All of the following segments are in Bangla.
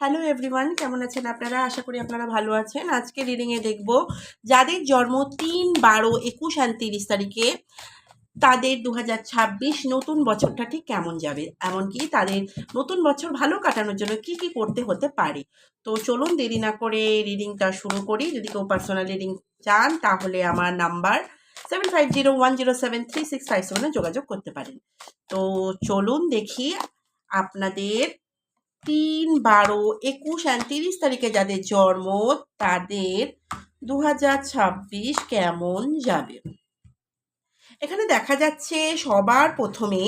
হ্যালো এভরিওয়ান কেমন আছেন আপনারা? আশা করি আপনারা ভালো আছেন। আজকে রিডিংয়ে দেখব যাদের জন্ম তিন বারো একুশ আর তিরিশ তারিখে, তাদের দু হাজার ছাব্বিশ নতুন বছরটা ঠিক কেমন যাবে? এমনকি তাদের নতুন বছর ভালো কাটানোর জন্য কি কি করতে হতে পারে? তো চলুন দেরি না করে রিডিংটা শুরু করি। যদি কেউ পার্সোনাল রিডিং চান, তাহলে আমার number seven five zero one zero seven three six five সেভেনে যোগাযোগ করতে পারেন। তো চলুন দেখি আপনাদের তিন বারো একুশ অ্যান্ড তিরিশ তারিখে যাদের জন্ম, তাদের দু হাজার ছাব্বিশ কেমন যাবে? এখানে দেখা যাচ্ছে সবার প্রথমে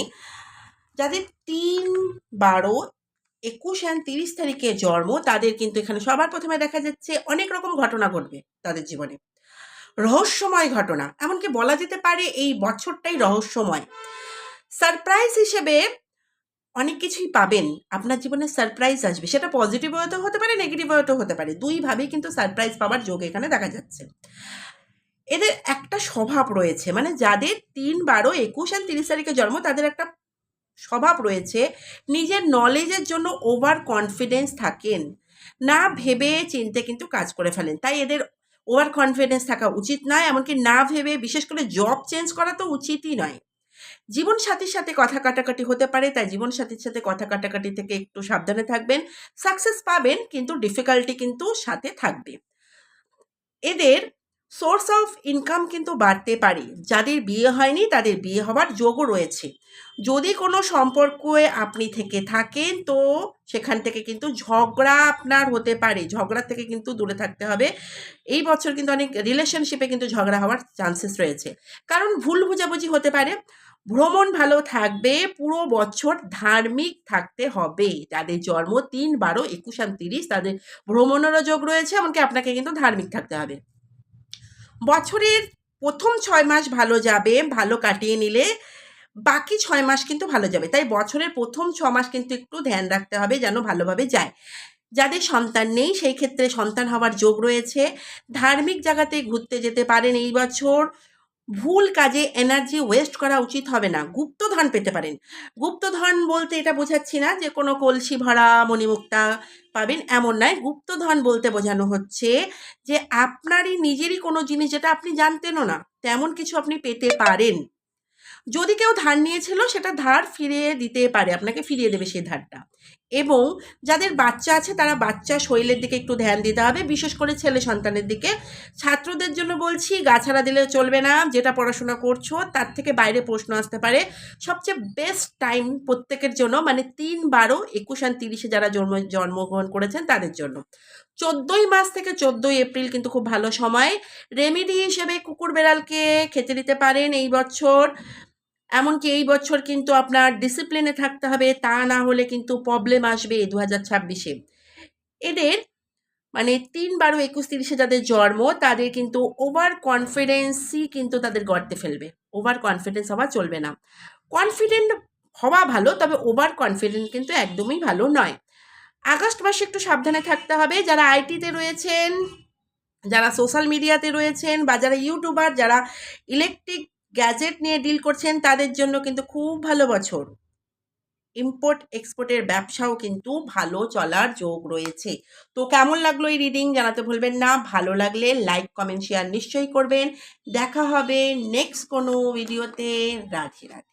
যাদের তিন বারো, একুশ অ্যান্ড তিরিশ তারিখে জন্ম, তাদের কিন্তু এখানে সবার প্রথমে দেখা যাচ্ছে অনেক রকম ঘটনা ঘটবে তাদের জীবনে। রহস্যময় ঘটনা, এমনকি বলা যেতে পারে এই বছরটাই রহস্যময়। সারপ্রাইজ হিসেবে অনেক কিছুই পাবেন। আপনার জীবনে সারপ্রাইজ আসবে। সেটা পজিটিভ হয়তো হতে পারে নেগেটিভ হয়তো হতে পারে। দুইভাবেই কিন্তু সারপ্রাইজ পাওয়ার যোগ এখানে দেখা যাচ্ছে। এদের একটা স্বভাব রয়েছে মানে যাদের তিন, বারো, একুশ আর তিরিশ তারিখে জন্ম, তাদের একটা স্বভাব রয়েছে, নিজের নলেজের জন্য ওভার কনফিডেন্স থাকেন। না ভেবে চিনতে কিন্তু কাজ করে ফেলেন। তাই এদের ওভার কনফিডেন্স থাকা উচিত নয়, এমনকি না ভেবে বিশেষ করে জব চেঞ্জ করা তো উচিতই নয়। জীবন সাথীর সাথে কথা কাটাকাটি হতে পারে, তাই জীবন সাথীর সাথে কথা কাটাকাটি থেকে একটু সাবধানে থাকবেন। সাকসেস পাবেন, কিন্তু ডিফিকাল্টি কিন্তু সাথে থাকবে। এদের সোর্স অফ ইনকাম কিন্তু বাড়তে পারে। যাদের বিয়ে হয়নি, তাদের বিয়ে হবার যোগও রয়েছে। যদি কোনো সম্পর্কে আপনি থেকে থাকেন, তো সেখান থেকে কিন্তু ঝগড়া আপনার হতে পারে। ঝগড়া থেকে কিন্তু দূরে থাকতে হবে। এই বছর কিন্তু অনেক রিলেশনশিপে কিন্তু ঝগড়া হওয়ার চান্সেস রয়েছে। কারণ ভুল বুঝাবুঝি হতে পারে। ভ্রমণ ভালো থাকবে। পুরো বছর ধার্মিক থাকতে হবে। যাদের জন্ম তিন, বারো, একুশ আর তিরিশ তাদের ভ্রমণেরও যোগ রয়েছে। এমনকি আপনাকে কিন্তু ধার্মিক থাকতে হবে। বছরের প্রথম ছয় মাস ভালো যাবে, ভালো কাটিয়ে নিলে বাকি ছয় মাস কিন্তু ভালো যাবে। তাই বছরের প্রথম ছ মাস কিন্তু একটু ধ্যান রাখতে হবে যেন ভালোভাবে যায়। যাদের সন্তান নেই, সেই ক্ষেত্রে সন্তান হওয়ার যোগ রয়েছে। ধার্মিক জায়গাতে ঘুরতে যেতে পারেন এই বছর। ভুল কাজে এনার্জি ওয়েস্ট করা উচিত হবে না। গুপ্তধন পেতে পারেন। গুপ্তধন বলতে এটা বোঝাচ্ছি না যে কোনো কলসি ভরা, মণিমুক্তা পাবেন এমন নয়। গুপ্তধন বলতে বোঝানো হচ্ছে যে আপনারই নিজেরই কোনো জিনিস যেটা আপনি জানতেনও না, তেমন কিছু আপনি পেতে পারেন। যদি কেউ ধার নিয়েছিল সেটা ধার ফিরিয়ে দিতে পারে, আপনাকে ফিরিয়ে দেবে সেই ধারটা। এবং যাদের বাচ্চা আছে, তারা বাচ্চা শরীরের দিকে একটু ধ্যান দিতে হবে। বিশেষ করে ছেলে সন্তানের দিকে। ছাত্রদের জন্য বলছি গাছাড়া দিলে চলবে না, যেটা পড়াশোনা করছ, তার থেকে বাইরে প্রশ্ন আসতে পারে। সবচেয়ে বেস্ট টাইম প্রত্যেকের জন্য মানে তিন বারো, একুশ আর তিরিশে যারা জন্ম, জন্মগ্রহণ করেছেন, তাদের জন্য। চোদ্দোই মাস থেকে চোদ্দোই এপ্রিল কিন্তু খুব ভালো সময়। রেমেডি হিসেবে কুকুর বেড়ালকে খেতে দিতে পারেন এই বছর। এমনকি এই বছর কিন্তু আপনার ডিসিপ্লিনে থাকতে হবে, তা না হলে কিন্তু প্রবলেম আসবে দু হাজার ছাব্বিশে। এদের মানে তিন বারো একুশ তিরিশে যাদের জন্ম, তাদের কিন্তু ওভার কনফিডেন্সই কিন্তু তাদের গড়তে ফেলবে। ওভার কনফিডেন্স হওয়া চলবে না। কনফিডেন্ট হওয়া ভালো, তবে ওভার কনফিডেন্ট কিন্তু একদমই ভালো নয়। আগস্ট মাসে একটু সাবধানে থাকতে হবে। যারা আইটিতে রয়েছেন, যারা সোশ্যাল মিডিয়াতে রয়েছেন, বা যারা ইউটিউবার যারা ইলেকট্রিক গ্যাজেট নিয়ে ডিল করছেন তাদের জন্য কিন্তু খুব ভালো বছর। ইম্পোর্ট এক্সপোর্টের ব্যবসাও কিন্তু ভালো চলার যোগ রয়েছে। তো কেমন লাগল এই রিডিং জানাতে ভুলবেন না। ভালো লাগলে লাইক, কমেন্ট, শেয়ার নিশ্চয়ই করবেন। দেখা হবে নেক্সট কোনো ভিডিওতে। রাধে রাধে।